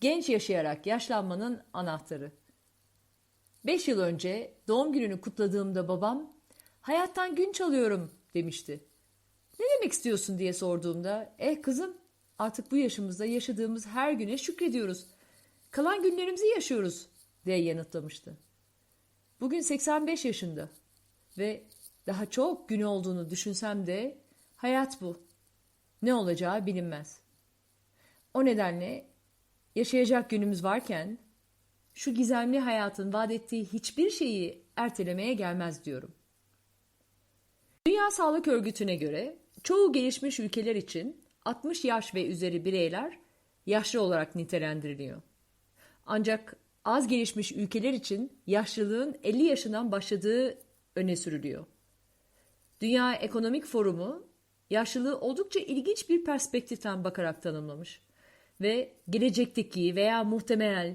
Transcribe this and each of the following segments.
genç yaşayarak yaşlanmanın anahtarı. Beş yıl önce doğum gününü kutladığımda babam hayattan gün çalıyorum demişti. Ne demek istiyorsun diye sorduğumda eh kızım artık bu yaşımızda yaşadığımız her güne şükrediyoruz. Kalan günlerimizi yaşıyoruz diye yanıtlamıştı. Bugün 85 yaşında ve daha çok gün olduğunu düşünsem de hayat bu. Ne olacağı bilinmez. O nedenle yaşayacak günümüz varken şu gizemli hayatın vaat ettiği hiçbir şeyi ertelemeye gelmez diyorum. Dünya Sağlık Örgütü'ne göre çoğu gelişmiş ülkeler için 60 yaş ve üzeri bireyler yaşlı olarak nitelendiriliyor. Ancak az gelişmiş ülkeler için yaşlılığın 50 yaşından başladığı öne sürülüyor. Dünya Ekonomik Forumu yaşlılığı oldukça ilginç bir perspektiften bakarak tanımlamış ve gelecekteki veya muhtemel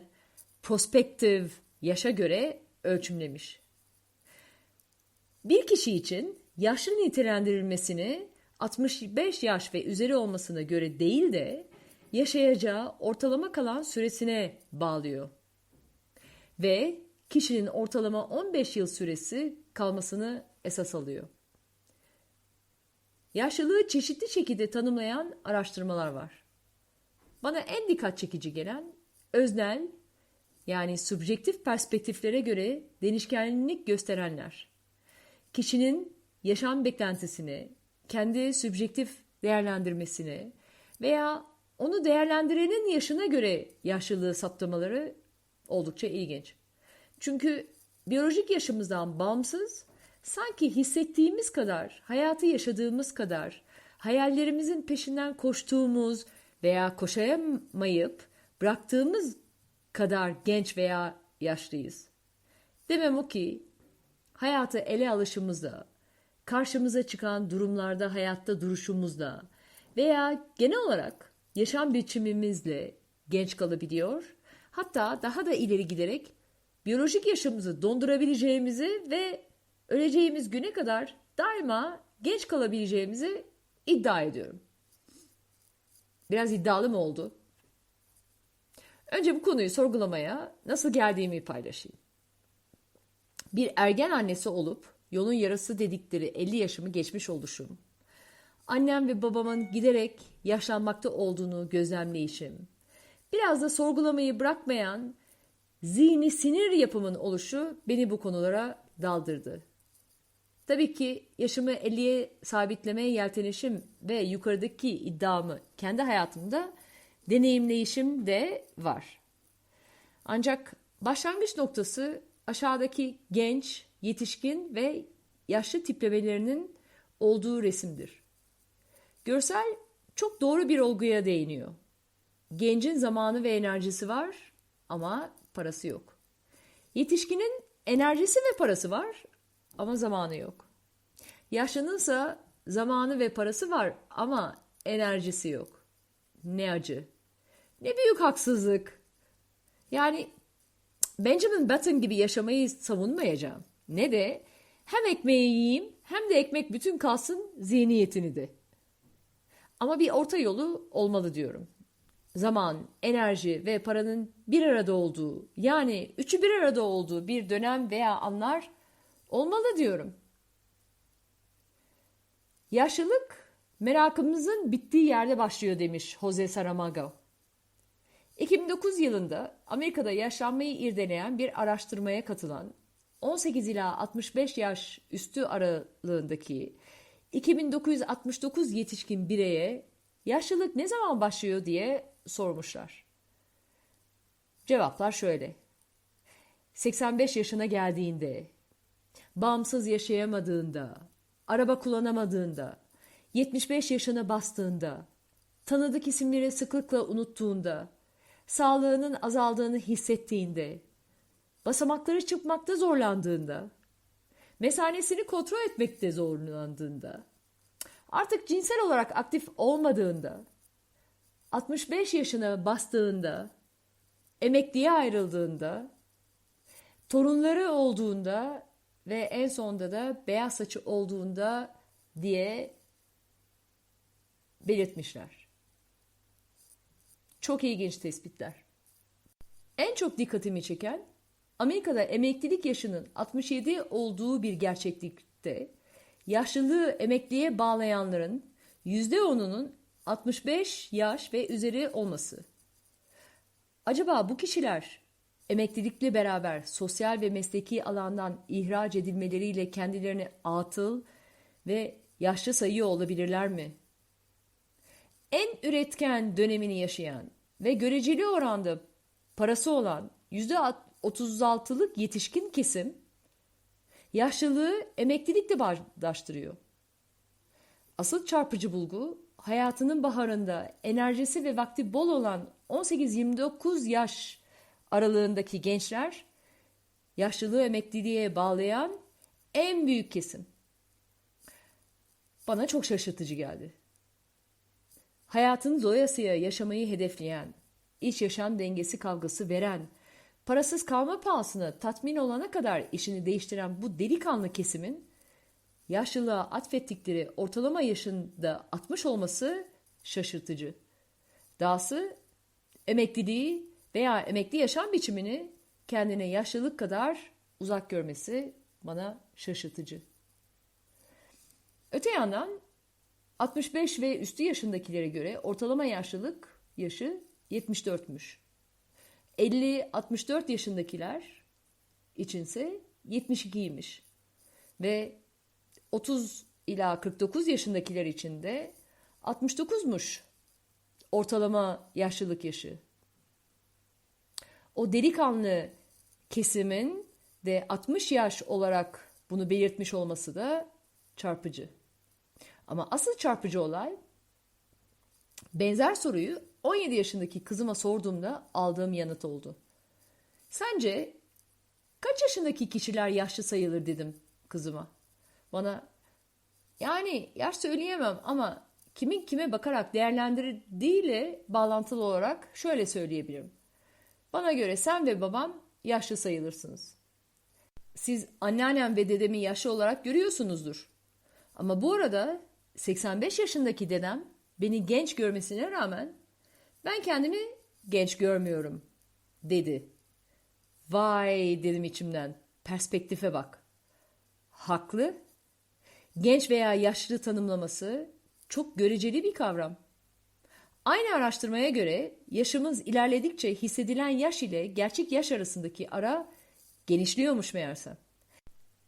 prospektif yaşa göre ölçümlemiş. Bir kişi için yaşlı nitelendirilmesini 65 yaş ve üzeri olmasına göre değil de yaşayacağı ortalama kalan süresine bağlıyor. Ve kişinin ortalama 15 yıl süresi kalmasını esas alıyor. Yaşlılığı çeşitli şekilde tanımlayan araştırmalar var. Bana en dikkat çekici gelen öznel yani subjektif perspektiflere göre değişkenlik gösterenler. Kişinin yaşam beklentisini, kendi subjektif değerlendirmesini veya onu değerlendirenin yaşına göre yaşlılığı saptamaları oldukça ilginç. Çünkü biyolojik yaşımızdan bağımsız, sanki hissettiğimiz kadar, hayatı yaşadığımız kadar, hayallerimizin peşinden koştuğumuz veya koşayamayıp bıraktığımız kadar genç veya yaşlıyız. Demem o ki hayatı ele alışımızda, karşımıza çıkan durumlarda hayatta duruşumuzda veya genel olarak yaşam biçimimizle genç kalabiliyor. Hatta daha da ileri giderek biyolojik yaşamımızı dondurabileceğimizi ve öleceğimiz güne kadar daima genç kalabileceğimizi iddia ediyorum. Biraz iddialı mı oldu? Önce bu konuyu sorgulamaya nasıl geldiğimi paylaşayım. Bir ergen annesi olup yolun yarısı dedikleri 50 yaşımı geçmiş oluşum, annem ve babamın giderek yaşlanmakta olduğunu gözlemleyişim, biraz da sorgulamayı bırakmayan zihni sinir yapımın oluşu beni bu konulara daldırdı. Tabii ki yaşımı 50'ye sabitlemeye yeltenişim ve yukarıdaki iddiamı kendi hayatımda deneyimleyişim de var. Ancak başlangıç noktası aşağıdaki genç, yetişkin ve yaşlı tiplemelerinin olduğu resimdir. Görsel çok doğru bir olguya değiniyor. Gencin zamanı ve enerjisi var ama parası yok. Yetişkinin enerjisi ve parası var ama zamanı yok. Yaşlınınsa zamanı ve parası var ama enerjisi yok. Ne acı. Ne büyük haksızlık. Yani Benjamin Button gibi yaşamayı savunmayacağım. Ne de hem ekmeği yiyeyim hem de ekmek bütün kalsın zihniyetini de. Ama bir orta yolu olmalı diyorum. Zaman, enerji ve paranın bir arada olduğu yani üçü bir arada olduğu bir dönem veya anlar olmalı diyorum. Yaşlılık merakımızın bittiği yerde başlıyor demiş Jose Saramago. 2009 yılında Amerika'da yaşlanmayı irdeleyen bir araştırmaya katılan 18 ila 65 yaş üstü aralığındaki 2969 yetişkin bireye yaşlılık ne zaman başlıyor diye sormuşlar. Cevaplar şöyle. 85 yaşına geldiğinde, bağımsız yaşayamadığında, araba kullanamadığında, 75 yaşına bastığında, tanıdık isimleri sıklıkla unuttuğunda, sağlığının azaldığını hissettiğinde, basamakları çıkmakta zorlandığında, mesanesini kontrol etmekte zorlandığında, artık cinsel olarak aktif olmadığında, 65 yaşına bastığında, emekliye ayrıldığında, torunları olduğunda ve en sonunda da beyaz saçı olduğunda diye belirtmişler. Çok ilginç tespitler. En çok dikkatimi çeken Amerika'da emeklilik yaşının 67 olduğu bir gerçeklikte yaşlılığı emekliye bağlayanların %10'unun 65 yaş ve üzeri olması. Acaba bu kişiler emeklilikle beraber sosyal ve mesleki alandan ihraç edilmeleriyle kendilerini atıl ve yaşlı sayıyor olabilirler mi? En üretken dönemini yaşayan ve göreceli oranda parası olan %36'lık yetişkin kesim yaşlılığı emeklilikle bağdaştırıyor. Asıl çarpıcı bulgu hayatının baharında enerjisi ve vakti bol olan 18-29 yaş aralığındaki gençler yaşlılığı emekliliğe bağlayan en büyük kesim. Bana çok şaşırtıcı geldi. Hayatını doyasıya yaşamayı hedefleyen, iç yaşam dengesi kavgası veren, parasız kalma pahasına tatmin olana kadar işini değiştiren bu delikanlı kesimin yaşlılığa atfettikleri ortalama yaşında 60 olması şaşırtıcı. Dahası emekliliği veya emekli yaşam biçimini kendine yaşlılık kadar uzak görmesi bana şaşırtıcı. Öte yandan 65 ve üstü yaşındakilere göre ortalama yaşlılık yaşı 74'müş. 50-64 yaşındakiler içinse 72'ymiş. Ve 30 ila 49 yaşındakiler için de 69'muş ortalama yaşlılık yaşı. O delikanlı kesimin de 60 yaş olarak bunu belirtmiş olması da çarpıcı. Ama asıl çarpıcı olay benzer soruyu 17 yaşındaki kızıma sorduğumda aldığım yanıt oldu. Sence kaç yaşındaki kişiler yaşlı sayılır dedim kızıma. Bana yani yaş söyleyemem ama kimin kime bakarak değerlendirdiğiyle bağlantılı olarak şöyle söyleyebilirim. Bana göre sen ve babam yaşlı sayılırsınız. Siz anneannem ve dedemi yaşlı olarak görüyorsunuzdur. Ama bu arada 85 yaşındaki dedem beni genç görmesine rağmen ben kendimi genç görmüyorum dedi. Vay dedim içimden. Perspektife bak. Haklı. Genç veya yaşlı tanımlaması çok göreceli bir kavram. Aynı araştırmaya göre yaşımız ilerledikçe hissedilen yaş ile gerçek yaş arasındaki ara genişliyormuş meğerse.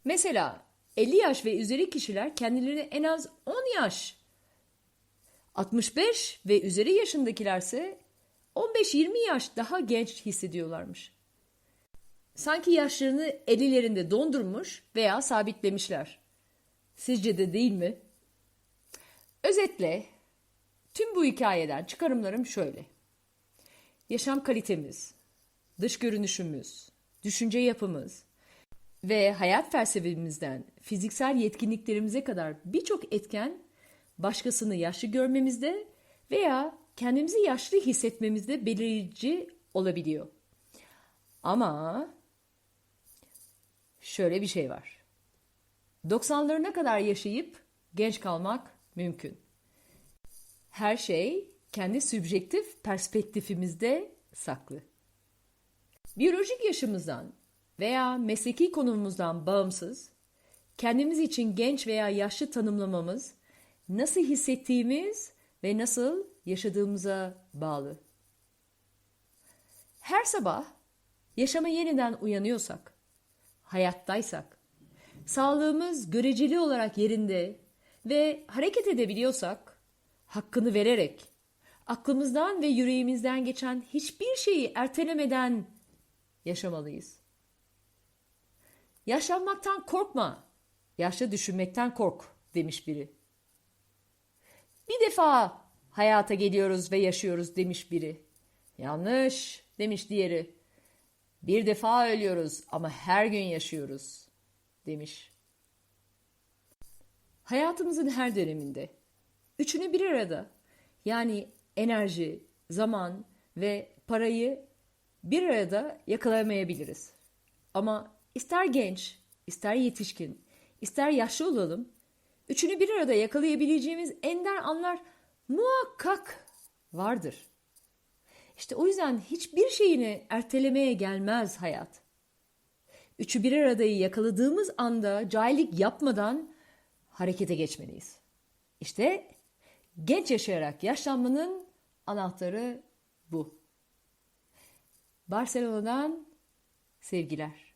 Mesela 50 yaş ve üzeri kişiler kendilerini en az 10 yaş 65 ve üzeri yaşındakilerse 15-20 yaş daha genç hissediyorlarmış. Sanki yaşlarını ellerinde dondurmuş veya sabitlemişler. Sizce de değil mi? Özetle tüm bu hikayeden çıkarımlarım şöyle. Yaşam kalitemiz, dış görünüşümüz, düşünce yapımız ve hayat felsefemizden fiziksel yetkinliklerimize kadar birçok etken başkasını yaşlı görmemizde veya kendimizi yaşlı hissetmemizde belirici olabiliyor. Ama şöyle bir şey var. 90'larına kadar yaşayıp genç kalmak mümkün. Her şey kendi sübjektif perspektifimizde saklı. Biyolojik yaşımızdan veya mesleki konumumuzdan bağımsız, kendimiz için genç veya yaşlı tanımlamamız nasıl hissettiğimiz ve nasıl yaşadığımıza bağlı. Her sabah yaşama yeniden uyanıyorsak, hayattaysak, sağlığımız göreceli olarak yerinde ve hareket edebiliyorsak, hakkını vererek, aklımızdan ve yüreğimizden geçen hiçbir şeyi ertelemeden yaşamalıyız. Yaşlanmaktan korkma, yaşlı düşünmekten kork demiş biri. Bir defa hayata geliyoruz ve yaşıyoruz demiş biri. Yanlış demiş diğeri. Bir defa ölüyoruz ama her gün yaşıyoruz demiş. Hayatımızın her döneminde üçünü bir arada yani enerji, zaman ve parayı bir arada yakalayamayabiliriz. Ama ister genç, ister yetişkin, ister yaşlı olalım Üçünü bir arada yakalayabileceğimiz ender anlar muhakkak vardır. İşte o yüzden hiçbir şeyini ertelemeye gelmez hayat. Üçü bir aradayı yakaladığımız anda cahillik yapmadan harekete geçmeliyiz. İşte genç yaşayarak yaşlanmanın anahtarı bu. Barcelona'dan sevgiler.